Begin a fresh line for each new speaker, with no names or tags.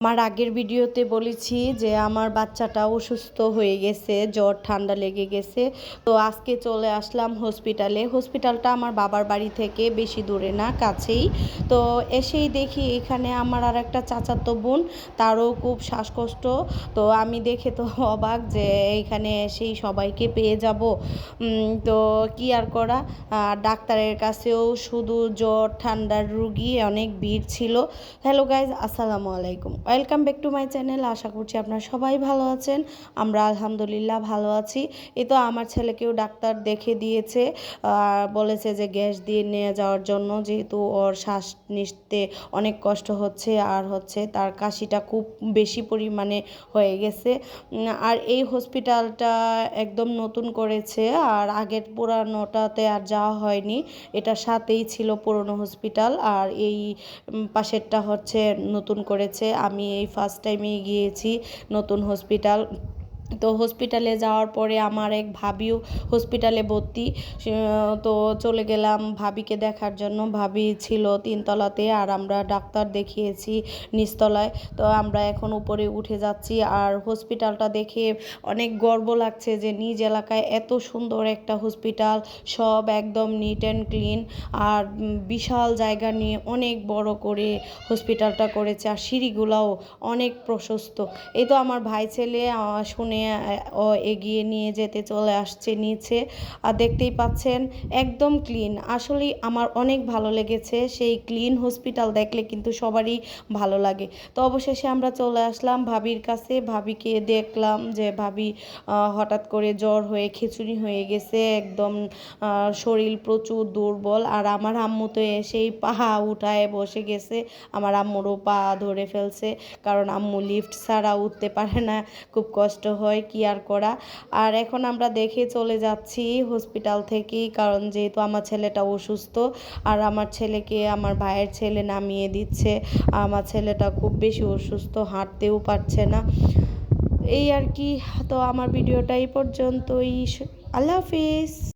আমার আগের ভিডিওতে বলেছি যে আমার বাচ্চাটা অসুস্থ হয়ে গেছে, জ্বর ঠান্ডা লেগে গেছে। তো আজকে চলে আসলাম হসপিটালে হসপিটালটা আমার বাবার বাড়ি থেকে বেশি দূরে না, কাছেই। তো এসেই দেখি এখানে আমার আর একটা চাচাতো বোন, তারও খুব শ্বাসকষ্ট। তো আমি দেখে তো অবাক যে এইখানে এসেই সবাইকে পেয়ে যাব। তো কি আর করা? ডাক্তারের কাছেও শুধু জ্বর, ঠান্ডার রুগী, অনেক ভিড় ছিল। হ্যালো গাইজ আসসালামু আলাইকুম। Welcome back to my channel, আশা করছি আপনারা সবাই ভালো আছেন। আমরা আলহামদুলিল্লাহ ভালো আছি। এ তো আমার ছেলেকেও ডাক্তার দেখে দিয়েছে, আর বলেছে যে গ্যাস দিয়ে নিয়ে যাওয়ার জন্য যেহেতু ওর শ্বাস নিতে অনেক কষ্ট হচ্ছে, আর হচ্ছে তার কাশিটা খুব বেশি পরিমাণে হয়ে গেছে। আর এই হসপিটালটা একদম নতুন করেছে, আর আগের পুরানোটাতে আর যাওয়া হয়নি। এটার সাথেই ছিল পুরনো হসপিটাল, আর এই পাশেরটা হচ্ছে নতুন করেছে। আমি এই ফার্স্ট টাইমেই গিয়েছি নতুন হসপিটাল তো হসপিটালে যাওয়ার পরে আমার এক ভাবিও হসপিটালে ভর্তি। তো চলে গেলাম ভাবিকে দেখার জন্য। ভাবি ছিল তিনতলাতে আর আমরা ডাক্তার দেখিয়েছি নিচতলায়। তো আমরা এখন উপরে উঠে যাচ্ছি আর হসপিটালটা দেখে অনেক গর্ব লাগছে যে নিজ এলাকায় এত সুন্দর একটা হসপিটাল সব একদম নিট অ্যান্ড ক্লিন আর বিশাল জায়গা নিয়ে অনেক বড় করে হসপিটালটা করেছে আর সিঁড়িগুলাও অনেক প্রশস্ত। এই তো আমার ভাই ছেলে শুনে আহ, ও এগিয়ে নিয়ে যেতে চলে আসছে নিচে। আর দেখতেই পাচ্ছেন একদম ক্লিন আসলেই আমার অনেক ভালো লেগেছে সেই ক্লিন হসপিটাল দেখলে কিন্তু সবারই ভালো লাগে। তো অবশেষে আমরা চলে আসলাম ভাবির কাছে। ভাবিকে দেখলাম যে ভাবি হঠাৎ করে জ্বর হয়ে খিচুড়ি হয়ে গেছে একদম শরীর প্রচুর দুর্বল। আর আমার আম্মু তো এসেই পা উঠায় বসে গেছে। আমার আম্মুরও পা ধরে ফেলছে। কারণ আম্মু লিফট ছাড়া উঠতে পারে না। খুব কষ্ট হয়। কি আর করা? আর এখন আমরা দেখে চলে যাচ্ছি হসপিটাল থেকেই, কারণ যেহেতু আমার ছেলেটা অসুস্থ, আর আমার ছেলেকে আমার ভাইয়ের ছেলে নামিয়ে দিচ্ছে, আমার ছেলেটা খুব বেশি অসুস্থ, হাঁটতেও পারছে না। এই আর কি, তো আমার ভিডিওটা এই পর্যন্তই। আল্লাহ হাফিজ।